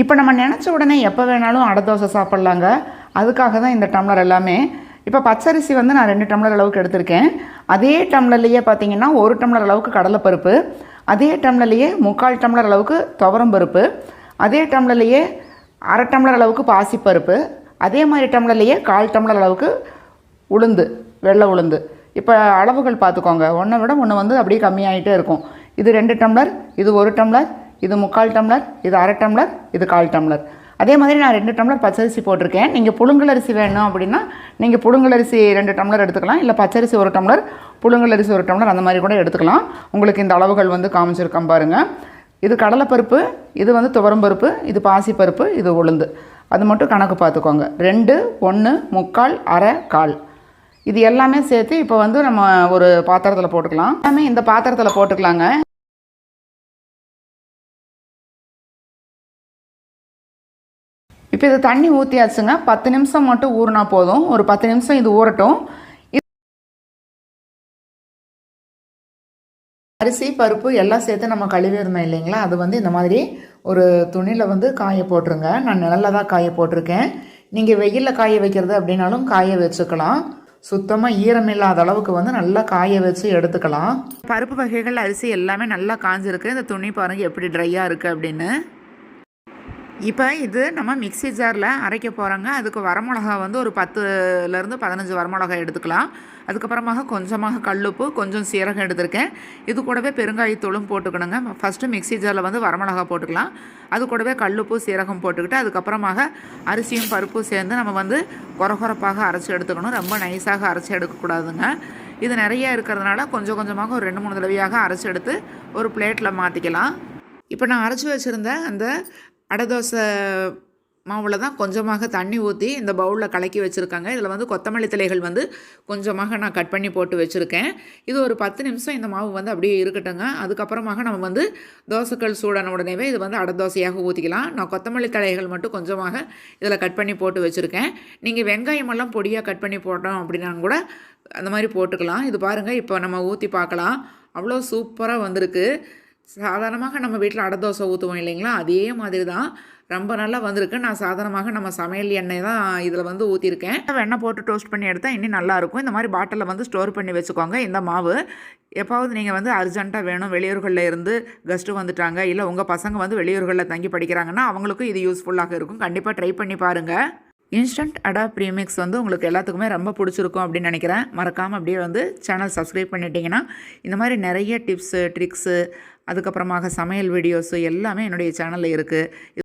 இப்போ நம்ம நினச்ச உடனே எப்போ வேணாலும் அடை தோசை சாப்பிட்லாங்க. அதுக்காக தான் இந்த டம்ளர் எல்லாமே. இப்போ பச்சரிசி வந்து நான் ரெண்டு டம்ளர் அளவுக்கு எடுத்திருக்கேன். அதே டம்ளர்லேயே பார்த்தீங்கன்னா ஒரு டம்ளர் அளவுக்கு கடலைப்பருப்பு. அதே டம்ளர்லேயே முக்கால் டம்ளர் அளவுக்கு துவரம் பருப்பு. அதே டம்ளர்லேயே அரை டம்ளர் அளவுக்கு பாசிப்பருப்பு. அதே மாதிரி டம்ளர்லேயே கால் டம்ளர் அளவுக்கு உளுந்து வெள்ளை உளுந்து. இப்போ அளவுகள் பார்த்துக்கோங்க ஒன்றை விட ஒன்று வந்து அப்படியே கம்மியாகிட்டே இருக்கும். இது ரெண்டு டம்ளர் இது ஒரு டம்ளர் இது முக்கால் டம்ளர் இது அரை டம்ளர் இது கால் டம்ளர். அதே மாதிரி நான் ரெண்டு டம்ளர் பச்சரிசி போட்டிருக்கேன். நீங்கள் புழுங்கலரிசி வேணும் அப்படின்னா நீங்கள் புழுங்கலரிசி ரெண்டு டம்ளர் எடுத்துக்கலாம். இல்லை பச்சரிசி ஒரு டம்ளர் புழுங்கலரிசி ஒரு டம்ளர் அந்த மாதிரி கூட எடுத்துக்கலாம். உங்களுக்கு இந்த அளவுகள் வந்து காமிச்சிருக்கேன் பாருங்கள் இது கடலைப்பருப்பு இது வந்து துவரம்பருப்பு இது பாசிப்பருப்பு இது உளுந்து. அது மட்டும் கணக்கு பார்த்துக்கோங்க. ரெண்டு ஒன்று முக்கால் அரை கால். இது எல்லாமே சேர்த்து இப்போ வந்து நம்ம ஒரு பாத்திரத்தில் போட்டுக்கலாம். எல்லாமே இந்த பாத்திரத்தில் போட்டுக்கலாங்க. இப்போ இது தண்ணி ஊற்றியாச்சுங்க பத்து நிமிஷம் மட்டும் ஊறினா போதும். ஒரு பத்து நிமிஷம் இது ஊறட்டும். அரிசி பருப்பு எல்லாம் சேர்த்து நம்ம கழுவி இருந்தோம் இல்லைங்களா? அது வந்து இந்த மாதிரி ஒரு துணியில் வந்து காய போட்டுருங்க. நான் நிழலில் தான் காய போட்டிருக்கேன். நீங்கள் வெயிலில் காய வைக்கிறது அப்படின்னாலும் காய வச்சுக்கலாம். சுத்தமாக ஈரம் இல்லாத அளவுக்கு வந்து நல்லா காய வச்சு எடுத்துக்கலாம். பருப்பு வகைகள் அரிசி எல்லாமே நல்லா காஞ்சிருக்கு. இந்த துணி பாருங்கள் எப்படி ட்ரையாக இருக்குது அப்படின்னு. இப்போ இது நம்ம மிக்ஸி ஜாரில் அரைக்க போகிறோங்க. அதுக்கு வரமிளகா வந்து ஒரு பத்துலேருந்து பதினஞ்சு வரமிளகா எடுத்துக்கலாம். அதுக்கப்புறமாக கொஞ்சமாக கல்லுப்பு கொஞ்சம் சீரகம் எடுத்திருக்கேன். இது கூடவே பெருங்காயத்தூளும் போட்டுக்கணுங்க. ஃபஸ்ட்டு மிக்ஸி ஜாரில் வந்து வரமிளகா போட்டுக்கலாம். அது கூடவே கல்லுப்பு சீரகம் போட்டுக்கிட்டு அதுக்கப்புறமாக அரிசியும் பருப்பும் சேர்ந்து நம்ம வந்து குறகுறப்பாக அரைச்சி எடுத்துக்கணும். ரொம்ப நைஸாக அரைச்சி எடுக்கக்கூடாதுங்க. இது நிறைய இருக்கிறதுனால கொஞ்சம் கொஞ்சமாக ஒரு ரெண்டு மூணு தடவையாக அரைச்சி எடுத்து ஒரு பிளேட்டில் மாற்றிக்கலாம் இப்போ நான் அரைச்சி வச்சுருந்த அந்த அடை தோசை மாவில் தான் கொஞ்சமாக தண்ணி ஊற்றி இந்த பவுலில் கலக்கி வச்சுருக்காங்க. இதில் வந்து கொத்தமல்லி தலைகள் வந்து கொஞ்சமாக நான் கட் பண்ணி போட்டு வச்சுருக்கேன். இது ஒரு பத்து நிமிஷம் இந்த மாவு வந்து அப்படியே இருக்கட்டுங்க. அதுக்கப்புறமாக நம்ம வந்து தோசைக்கல் சூடான உடனேவே இது வந்து அடை தோசையாக ஊற்றிக்கலாம் நான் கொத்தமல்லி தலைகள் மட்டும் கொஞ்சமாக இதில் கட் பண்ணி போட்டு வச்சுருக்கேன். நீங்கள் வெங்காயமெல்லாம் பொடியாக கட் பண்ணி போட்டோம் அப்படின்னா கூட அந்த மாதிரி போட்டுக்கலாம். இது பாருங்கள் இப்போ நம்ம ஊற்றி பார்க்கலாம். அவ்வளோ சூப்பராக வந்திருக்கு. சாதாரணமாக நம்ம வீட்டில் அடை தோசை ஊற்றுவோம் இல்லைங்களா? அதே மாதிரி தான் ரொம்ப நல்லா வந்திருக்கு. நான் சாதாரணமாக நம்ம சமையல் எண்ணெய் தான் இதில் வந்து ஊற்றிருக்கேன் எண்ணெய் போட்டு டோஸ்ட் பண்ணி எடுத்தால் இன்னும் நல்லாயிருக்கும் இந்த மாதிரி பாட்டிலில் வந்து ஸ்டோர் பண்ணி வச்சுக்கோங்க. இந்த மாவு எப்போவது நீங்கள் வந்து அர்ஜென்ட்டாக வேணும். வெளியூர்களில் இருந்து கெஸ்ட்டு வந்துட்டாங்க. இல்லை உங்கள் பசங்க வந்து வெளியூர்களில் தங்கி படிக்கிறாங்கன்னா அவங்களுக்கும் இது யூஸ்ஃபுல்லாக இருக்கும். கண்டிப்பாக ட்ரை பண்ணி பாருங்கள் இன்ஸ்டன்ட் அடாப் ப்ரீமிக்ஸ் வந்து உங்களுக்கு எல்லாத்துக்குமே ரொம்ப பிடிச்சிருக்கும் அப்படின்னு நினைக்கிறேன். மறக்காமல் அப்படியே வந்து சேனல் சப்ஸ்கிரைப் பண்ணிட்டீங்கன்னா இந்த மாதிரி நிறைய டிப்ஸு ட்ரிக்ஸு அதுக்கப்புறமாக சமையல் வீடியோஸு எல்லாமே என்னுடைய சேனலில் இருக்குது